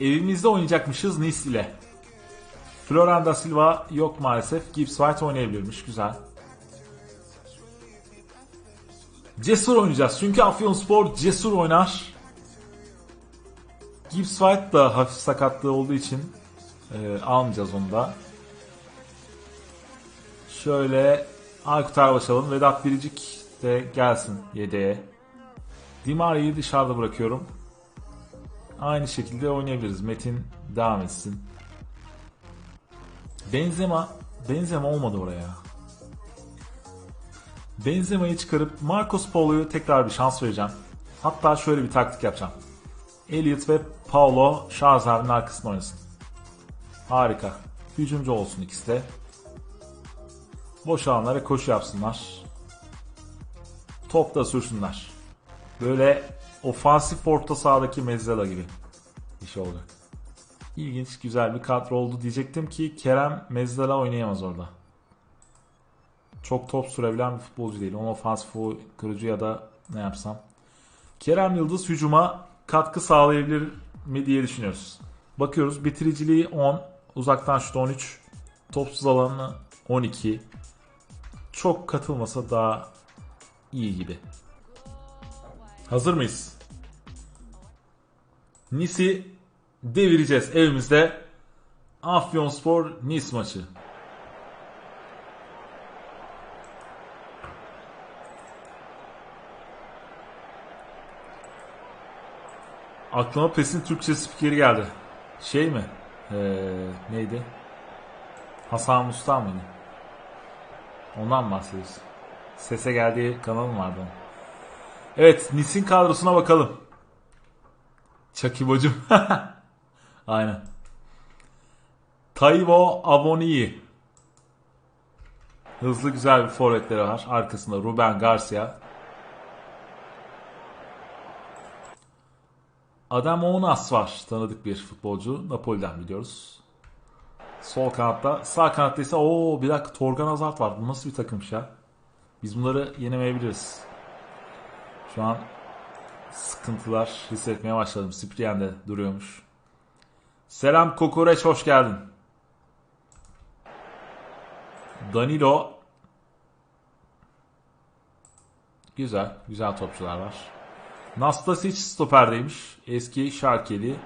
evimizde oynayacakmışız Nice ile. Florian da Silva yok maalesef. Gibbs White oynayabilirmiş. Güzel. Cesur oynayacağız. Çünkü Afyonspor cesur oynar. Gibbs White da hafif sakatlığı olduğu için e, almayacağız onu da. Şöyle Aykut Erbaşal'ın Vedat Biricik de gelsin yedeğe. Dimari'yi dışarıda bırakıyorum. Aynı şekilde oynayabiliriz. Metin devam etsin. Benzema Benzema olmadı oraya. Benzema'yı çıkarıp Marcos Paulo'yu tekrar bir şans vereceğim. Hatta şöyle bir taktik yapacağım. Elliot ve Paulo Şarjav'ın arkasında oynasın. Harika. Hücumcu olsun ikisi de. Boş alanlara koşu yapsınlar. Top da sürsünler. Böyle ofansif orta sahadaki Mezzala gibi bir şey olacak. İlginç, güzel bir kadro oldu diyecektim ki Kerem Mezzala oynayamaz orada. Çok top sürebilen bir futbolcu değil. Onu ofansif kurucu ya da ne yapsam. Kerem Yıldız hücuma katkı sağlayabilir mi diye düşünüyoruz. Bakıyoruz bitiriciliği 10, uzaktan şut 13, topsuz alanı 12. Çok katılmasa daha iyi gibi. Hazır mıyız? Nis'i devireceğiz evimizde. Afyonspor Nis maçı. Aklıma PES'in Türkçe spikeri geldi. Şey mi? Ee, neydi? Hasan Musta mıydı? Ondan bahsediyoruz? Sese geldiği kanal mı vardı onun? Evet, Nis'in kadrosuna bakalım. Bacım. Aynen. Taivo Avoniyi. Hızlı güzel bir forvetleri var. Arkasında Ruben Garcia. Adam Onas var. Tanıdık bir futbolcu. Napoli'den biliyoruz. Sol kanatta. Sağ kanatta ise o bir dakika Torgan Hazard var. Bu nasıl bir takımmış ya? Biz bunları yenemeyebiliriz. Şu an sıkıntılar hissetmeye başladım. Cyprien de duruyormuş. Selam Kokoreç hoş geldin. Danilo Güzel, güzel topçular var. Nastasic stoperdeymiş. Eski Şarkeli.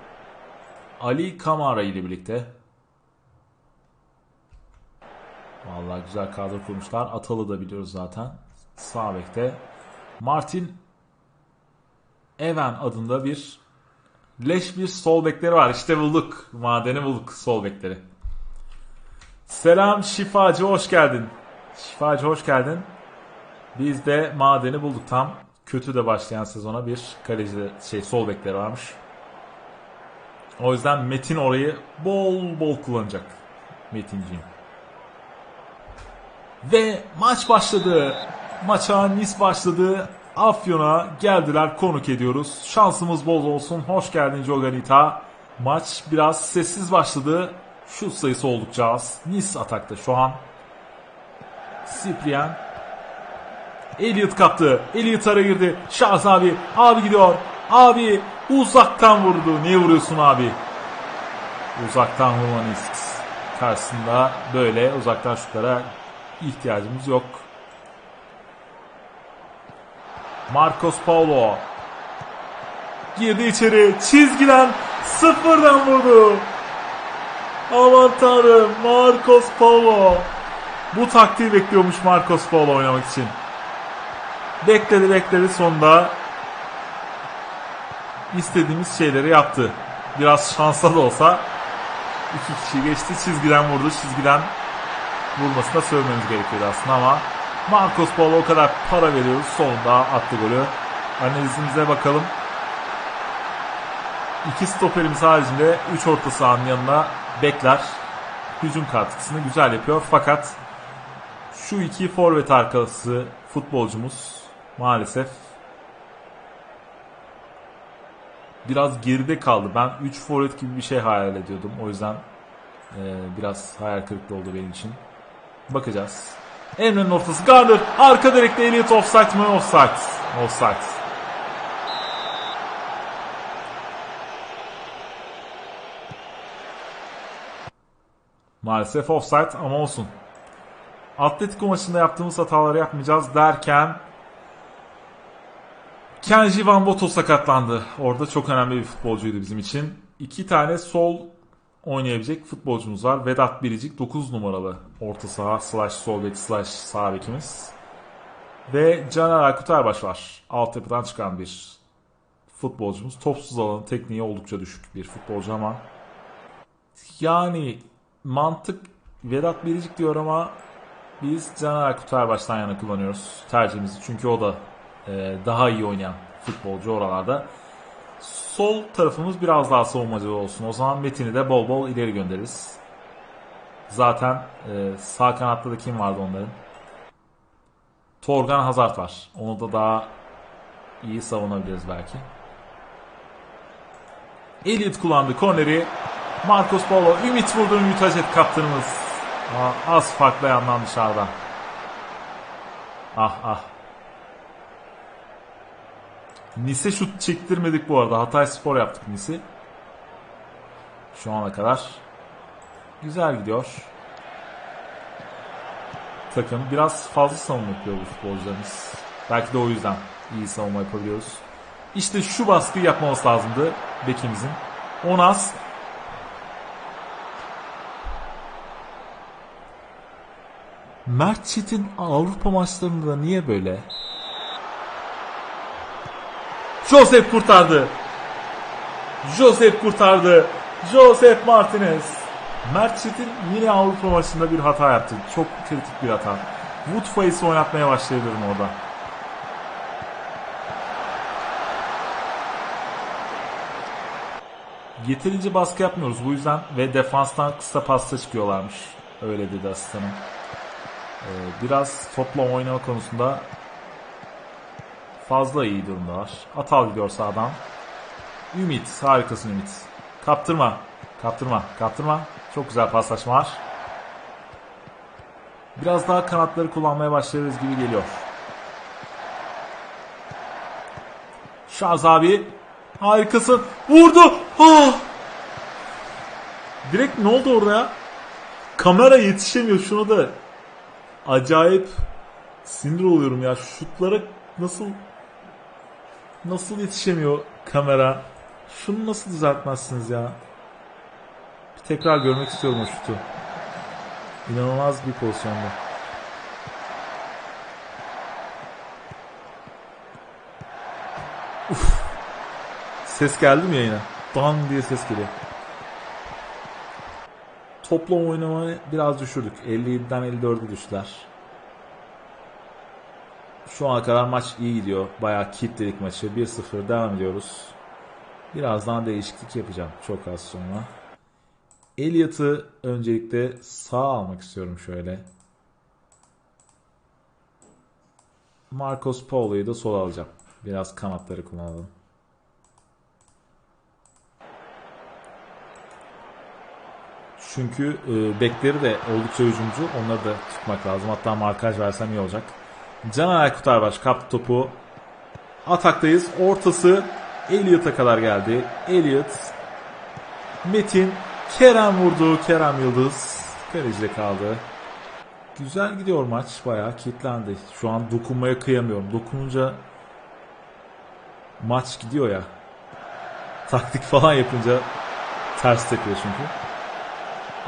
Ali Kamara ile birlikte. Vallahi güzel kadro kurmuşlar. Atalı da biliyoruz zaten. Sağ bekte. Martin Evan adında bir leş bir sol bekleri var. İşte bulduk. Madeni bulduk sol bekleri. Selam Şifacı hoş geldin. Şifacı hoş geldin. Biz de madeni bulduk tam. Kötü de başlayan sezona bir kaleci şey sol bekleri varmış. O yüzden Metin orayı bol bol kullanacak. Metinciğim. Ve maç başladı. Maça Nis başladı. Afyon'a geldiler konuk ediyoruz. Şansımız bol olsun. Hoş geldin Joganita. Maç biraz sessiz başladı. Şut sayısı oldukça az. Nis atakta şu an. Cyprien. Elliot kaptı. Elliot ara girdi. Şahs abi. Abi gidiyor. Abi uzaktan vurdu. Niye vuruyorsun abi? Uzaktan vurma Nis. Karşısında böyle uzaktan şutlara ihtiyacımız yok. Marcos Paulo girdi içeri çizgiden sıfırdan vurdu. Aman tanrım Marcos Paulo. Bu taktiği bekliyormuş Marcos Paulo oynamak için. Bekledi bekledi sonunda istediğimiz şeyleri yaptı. Biraz şanslı da olsa iki kişi geçti çizgiden vurdu. Çizgiden vurmasına sövmemiz gerekiyordu aslında ama Marcos Paulo o kadar para veriyoruz. Sonunda attı golü. Analizimize bakalım. İki stoperimiz haricinde 3 orta sahanın yanına bekler. Hücum katkısını güzel yapıyor. Fakat şu iki forvet arkası futbolcumuz maalesef biraz geride kaldı. Ben 3 forvet gibi bir şey hayal ediyordum. O yüzden e, biraz hayal kırıklığı oldu benim için. Bakacağız. Emre'nin ortası Garner. Arka direkte Elliot offside mı? Offside. Offside. Maalesef offside ama olsun. Atletico maçında yaptığımız hataları yapmayacağız derken Kenji Van Boto sakatlandı. Orada çok önemli bir futbolcuydu bizim için. İki tane sol oynayabilecek futbolcumuz var. Vedat Biricik 9 numaralı orta saha slash sol bek slash sağ bekimiz. Ve Caner Aykut Erbaş var. Altyapıdan çıkan bir futbolcumuz. Topsuz alanı tekniği oldukça düşük bir futbolcu ama yani mantık Vedat Biricik diyor ama biz Caner Aykut Erbaş'tan yana kullanıyoruz tercihimizi. Çünkü o da e, daha iyi oynayan futbolcu oralarda. Sol tarafımız biraz daha savunmacı olsun. O zaman Metin'i de bol bol ileri göndeririz. Zaten e, sağ kanatta da kim vardı onların? Torgan Hazard var. Onu da daha iyi savunabiliriz belki. Elliot kullandı korneri. Marcos Paulo Ümit vurdu Ümit Hacet kaptanımız. Aa, az farklı yandan dışarıda. Ah ah. Nis'e şut çektirmedik bu arada. Hatay Spor yaptık Nis'i. Şu ana kadar. Güzel gidiyor. Takım biraz fazla savunma yapıyor bu futbolcularımız. Belki de o yüzden iyi savunma yapabiliyoruz. İşte şu baskıyı yapmamız lazımdı bekimizin. Onas Mert Çetin Avrupa maçlarında niye böyle? Josep kurtardı. Josep kurtardı. Josep Martinez. Mert Çetin yine Avrupa maçında bir hata yaptı. Çok kritik bir hata. Wood Face'i oynatmaya başlayabilirim orada. Yeterince baskı yapmıyoruz bu yüzden ve defanstan kısa pasta çıkıyorlarmış. Öyle dedi asistanım. Ee, biraz topla oynama konusunda fazla iyi durumdalar. Atal gidiyor sağdan. Ümit. Harikasın Ümit. Kaptırma. Kaptırma. Kaptırma. Çok güzel paslaşma var. Biraz daha kanatları kullanmaya başlarız gibi geliyor. Şaz abi. Harikasın. Vurdu. Ah! Direkt ne oldu orada ya? Kamera yetişemiyor. Şuna da acayip sinir oluyorum ya. Şutlara nasıl nasıl yetişemiyor kamera? Şunu nasıl düzeltmezsiniz ya? Bir tekrar görmek istiyorum o şutu. İnanılmaz bir pozisyonda. Uf. Ses geldi mi yayına? Dan diye ses geliyor. Toplam oynamayı biraz düşürdük. 57'den 54'e düştüler. Şu ana kadar maç iyi gidiyor. Bayağı kilitledik maçı. 1-0 devam ediyoruz. Birazdan değişiklik yapacağım çok az sonra. Elliot'ı öncelikle sağ almak istiyorum şöyle. Marcos Paulo'yu da sol alacağım. Biraz kanatları kullanalım. Çünkü e, bekleri de oldukça hücumcu. Onları da tutmak lazım. Hatta markaj versem iyi olacak. Caner Aykut Arbaş kaptı topu. Ataktayız. Ortası Elliot'a kadar geldi. Elliot Metin Kerem vurdu. Kerem Yıldız kalecide kaldı. Güzel gidiyor maç. Bayağı kilitlendi. Şu an dokunmaya kıyamıyorum. Dokununca maç gidiyor ya. Taktik falan yapınca ters tepiyor çünkü.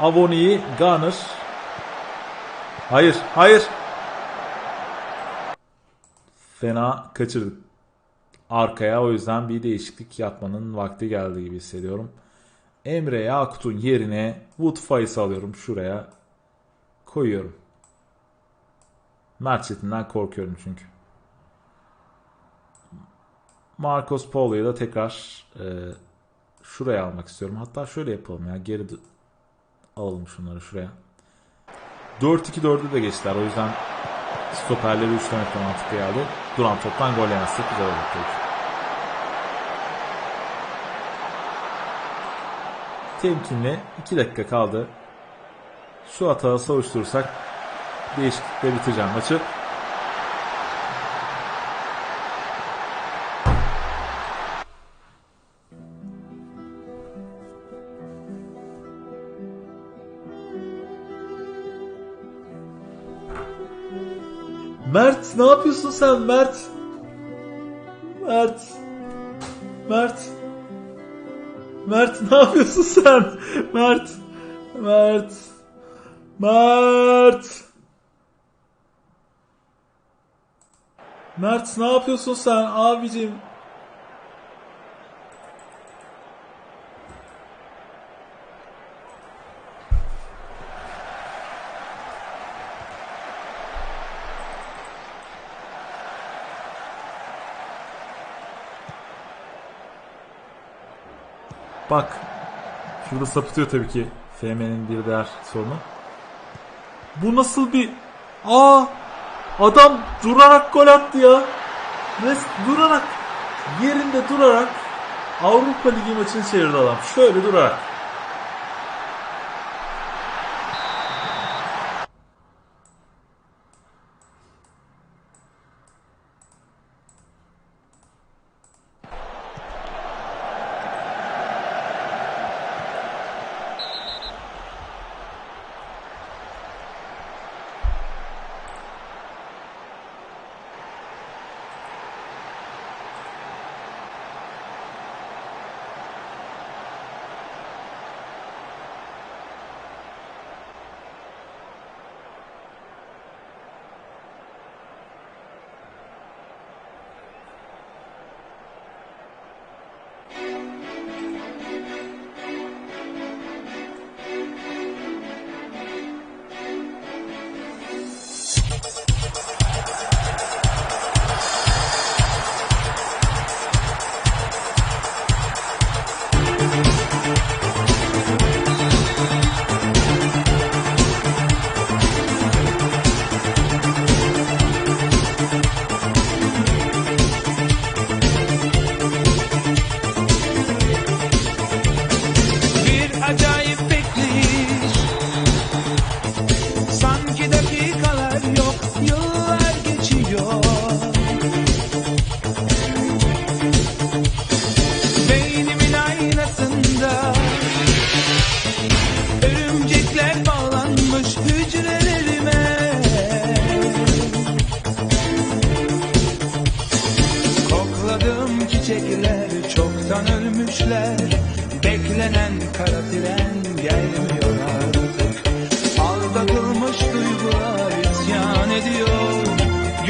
Avoni'yi Gunner. Hayır, hayır. Fena kaçırdık. Arkaya o yüzden bir değişiklik yapmanın vakti geldi gibi hissediyorum. Emre Yakut'un yerine Wood Face'ı alıyorum şuraya. Koyuyorum. Mert Çetin'den korkuyorum çünkü. Marcos Paulo'yu da tekrar e, şuraya almak istiyorum. Hatta şöyle yapalım ya. Geri alalım şunları şuraya. 4-2-4'e de geçtiler. O yüzden stoperleri 3 tane mantıklı geldi. Duran toptan gol yemezsek güzel olur tabii. Temkinli 2 dakika kaldı. Şu hatağı savuşturursak değişiklikle bitireceğim maçı. Mert ne yapıyorsun sen Mert? Mert. Mert. Mert ne yapıyorsun sen? Mert. Mert. Mert. Mert ne yapıyorsun sen abicim? Bak. Şurada sapıtıyor tabii ki FM'nin bir değer sorunu. Bu nasıl bir... Aa! Adam durarak gol attı ya. Res durarak yerinde durarak Avrupa Ligi maçını çevirdi adam. Şöyle durarak.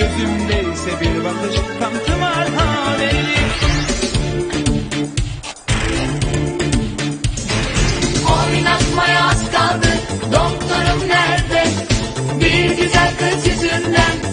Gözümde ise bir bakış tam tımarhanelik Oynatmaya az kaldı Doktorum nerede? Bir güzel kız yüzünden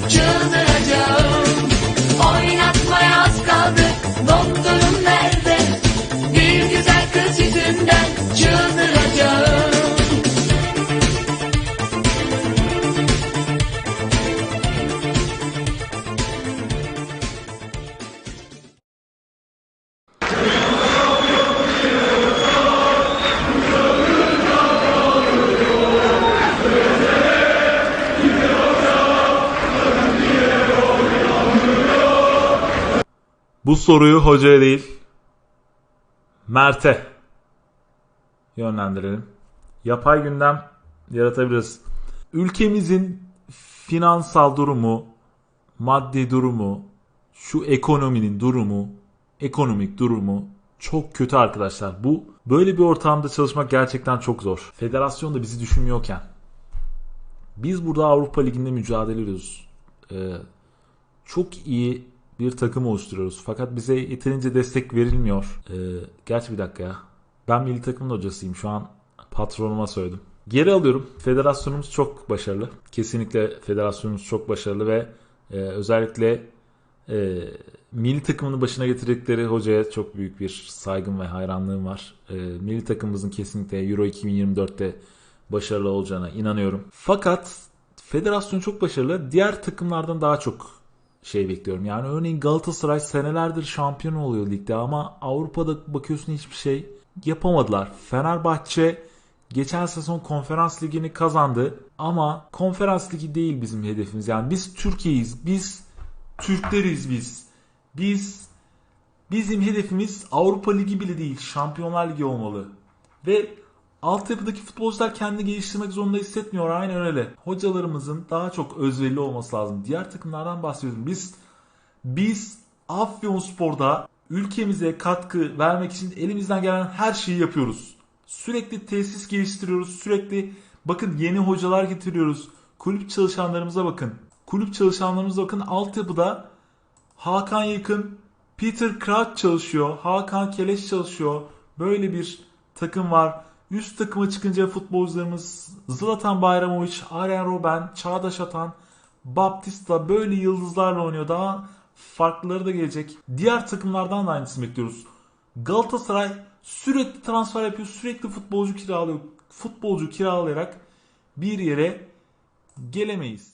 Bu soruyu hocaya değil Mert'e yönlendirelim. Yapay gündem yaratabiliriz. Ülkemizin finansal durumu, maddi durumu, şu ekonominin durumu, ekonomik durumu çok kötü arkadaşlar. Bu böyle bir ortamda çalışmak gerçekten çok zor. Federasyon da bizi düşünmüyorken biz burada Avrupa Ligi'nde mücadele ediyoruz. Ee, çok iyi bir takım oluşturuyoruz. Fakat bize yeterince destek verilmiyor. Ee, gerçi bir dakika ya. Ben milli takımın hocasıyım. Şu an patronuma söyledim. Geri alıyorum. Federasyonumuz çok başarılı. Kesinlikle federasyonumuz çok başarılı ve e, özellikle e, milli takımını başına getirdikleri hocaya çok büyük bir saygım ve hayranlığım var. E, milli takımımızın kesinlikle Euro 2024'te başarılı olacağına inanıyorum. Fakat federasyon çok başarılı. Diğer takımlardan daha çok şey bekliyorum. Yani örneğin Galatasaray senelerdir şampiyon oluyor ligde ama Avrupa'da bakıyorsun hiçbir şey yapamadılar. Fenerbahçe geçen sezon konferans ligini kazandı ama konferans ligi değil bizim hedefimiz. Yani biz Türkiye'yiz. Biz Türkleriz biz. Biz bizim hedefimiz Avrupa Ligi bile değil. Şampiyonlar Ligi olmalı. Ve Altyapıdaki futbolcular kendini geliştirmek zorunda hissetmiyor. Aynen öyle. Hocalarımızın daha çok özverili olması lazım. Diğer takımlardan bahsediyorum. Biz biz Afyonspor'da ülkemize katkı vermek için elimizden gelen her şeyi yapıyoruz. Sürekli tesis geliştiriyoruz. Sürekli bakın yeni hocalar getiriyoruz. Kulüp çalışanlarımıza bakın. Kulüp çalışanlarımıza bakın. Altyapıda Hakan Yakın, Peter Crouch çalışıyor. Hakan Keleş çalışıyor. Böyle bir takım var. Üst takıma çıkınca futbolcularımız Zlatan Bayramovic, Arjen Robben, Çağdaş Atan, Baptista böyle yıldızlarla oynuyor. Daha farklıları da gelecek. Diğer takımlardan da aynısını bekliyoruz. Galatasaray sürekli transfer yapıyor. Sürekli futbolcu kiralıyor. Futbolcu kiralayarak bir yere gelemeyiz.